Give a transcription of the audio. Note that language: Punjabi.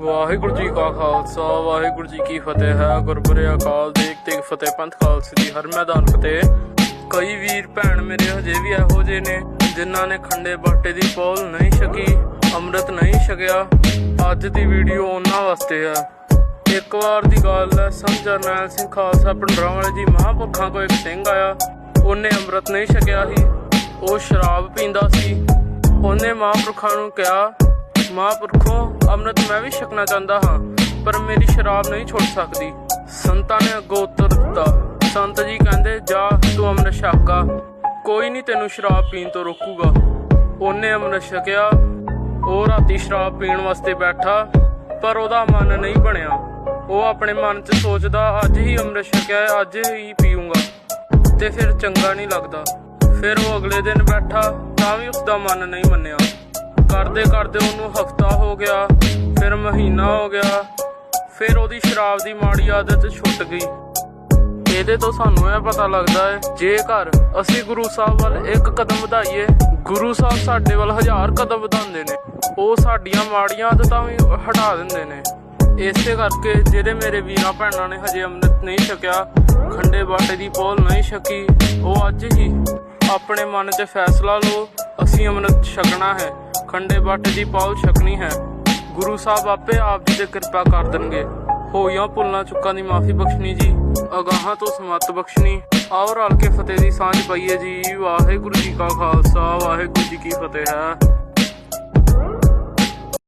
ਵਾਹਿਗੁਰੂ ਜੀ ਕਾ ਖਾਲਸਾ, ਵਾਹਿਗੁਰੂ ਜੀ ਕੀ ਫਤਿਹ ਹੈ। ਗੁਰਬਰੇ ਅਕਾਲ ਦੇਖ ਤੇ ਫਤਿਹ ਪੰਥ ਖਾਲਸੇ ਦੀ ਹਰ ਮੈਦਾਨ ਫਤਿਹ। ਕਈ ਵੀਰ ਭੈਣ ਮੇਰੇ ਹਜੇ ਵੀ ਇਹੋ ਜਿਹੇ ਨੇ, ਜਿਨ੍ਹਾਂ ਨੇ ਖੰਡੇ ਬਾਟੇ ਦੀ ਪੌਲ ਨਹੀਂ ਛਕੀ, ਅੰਮ੍ਰਿਤ ਨਹੀਂ ਛਕਿਆ। ਅੱਜ ਦੀ ਵੀਡੀਓ ਉਹਨਾਂ ਵਾਸਤੇ ਹੈ। ਇੱਕ ਵਾਰ ਦੀ ਗੱਲ ਹੈ ਸੰਤ ਜਰਨੈਲ ਸਿੰਘ ਖਾਲਸਾ ਪਿੰਡਰਾਂ ਵਾਲੇ ਜੀ ਮਹਾਂਪੁਰਖਾਂ ਕੋਲ ਇੱਕ ਸਿੰਘ ਆਇਆ। ਉਹਨੇ ਅੰਮ੍ਰਿਤ ਨਹੀਂ ਛਕਿਆ ਸੀ, ਉਹ ਸ਼ਰਾਬ ਪੀਂਦਾ ਸੀ। ਉਹਨੇ ਮਹਾਂਪੁਰਖਾਂ ਨੂੰ ਕਿਹਾ, ਮਹਾਂਪੁਰਖੋ ਅੰਮ੍ਰਿਤ ਮੈਂ ਵੀ ਛਕਣਾ ਚਾਹੁੰਦਾ ਹਾਂ, ਪਰ ਮੇਰੀ ਸ਼ਰਾਬ ਨਹੀਂ ਛੁੱਟ ਸਕਦੀ। ਸੰਤਾਂ ਨੇ ਅੱਗੋਂ ਉੱਤਰ ਦਿੱਤਾ। ਸੰਤ ਜੀ ਕਹਿੰਦੇ, ਜਾ, ਤੂੰ ਅੰਮ੍ਰਿਤ ਛਕਾ। ਕੋਈ ਨਹੀਂ ਤੈਨੂੰ ਸ਼ਰਾਬ ਪੀਣ ਤੋਂ ਰੋਕੂਗਾ। ਉਹਨੇ ਅੰਮ੍ਰਿਤ ਛਕਿਆ। ਉਹ ਰਾਤੀ ਸ਼ਰਾਬ ਪੀਣ ਵਾਸਤੇ ਬੈਠਾ, ਪਰ ਉਹਦਾ ਮਨ ਨਹੀਂ ਬਣਿਆ। ਉਹ ਆਪਣੇ ਮਨ 'ਚ ਸੋਚਦਾ, ਅੱਜ ਹੀ ਅੰਮ੍ਰਿਤ ਛਕਿਆ ਅੱਜ ਹੀ ਪੀਊਂਗਾ। ਤੇ ਫਿਰ ਚੰਗਾ ਨਹੀਂ ਲੱਗਦਾ। ਫਿਰ ਉਹ ਅਗਲੇ ਦਿਨ ਬੈਠਾ, ਤਾਂ ਵੀ ਉਸ ਦਾ ਮਨ ਨਹੀਂ ਮੰਨਿਆ। ਕਰਦੇ ਕਰਦੇ ਉਹਨੂੰ ਹਫਤਾ ਹੋ ਗਿਆ। ਫਿਰ ਮਹੀਨਾ ਹੋ ਗਿਆ, ਫਿਰ ਉਹਦੀ ਸ਼ਰਾਬ ਦੀ ਮਾੜੀ ਆਦਤ ਛੁੱਟ ਗਈ। ਇਹਦੇ ਤੋਂ ਸਾਨੂੰ ਇਹ ਪਤਾ ਲੱਗਦਾ ਹੈ ਜੇਕਰ ਅਸੀਂ ਗੁਰੂ ਸਾਹਿਬ ਵੱਲ ਇੱਕ ਕਦਮ ਵਧਾਈਏ, ਗੁਰੂ ਸਾਹਿਬ ਸਾਡੇ ਵੱਲ ਹਜ਼ਾਰ ਕਦਮ ਵਧਾਉਂਦੇ ਨੇ। ਉਹ ਸਾਡੀਆਂ ਮਾੜੀਆਂ ਆਦਤਾਂ ਵੀ ਹਟਾ ਦਿੰਦੇ ਨੇ। ਇਸੇ ਕਰਕੇ ਜਿਹੜੇ ਮੇਰੇ ਵੀਰਾਂ ਭੈਣਾਂ ਨੇ ਹਜੇ ਅੰਮ੍ਰਿਤ ਨਹੀਂ ਛਕਿਆ, ਖੰਡੇ ਬਾਟੇ ਦੀ ਪੋਲ ਨਹੀਂ ਛਕੀ, ਉਹ ਅੱਜ ਹੀ ਆਪਣੇ ਮਨ 'ਚ ਫੈਸਲਾ ਲਓ, ਅਸੀਂ ਅੰਮ੍ਰਿਤ ਛਕਣਾ ਹੈ। ਖੰਡੇ ਬਾਟੇ ਦੀ ਪੌਲ ਛਕਣੀ ਹੈ। ਗੁਰੂ ਸਾਹਿਬ ਆਪੇ ਆਪ ਜੀ ਤੇ ਕਿਰਪਾ ਕਰ ਦੇਣਗੇ। ਹੋਈਆਂ ਭੁੱਲਾਂ ਚੁੱਕਾਂ ਦੀ ਮਾਫੀ ਬਖਸ਼ਣੀ ਜੀ, ਅਗਾਹਾਂ ਤੋਂ ਸਮਤ ਬਖਸ਼ਣੀ। ਆਓ ਰਲ ਕੇ ਫਤਿਹ ਦੀ ਸਾਂਝ ਪਾਈਏ ਜੀ, ਵਾਹਿਗੁਰੂ ਜੀ ਕਾ ਖਾਲਸਾ, ਵਾਹਿਗੁਰੂ ਜੀ ਕੀ ਫਤਿਹ। ਹੈ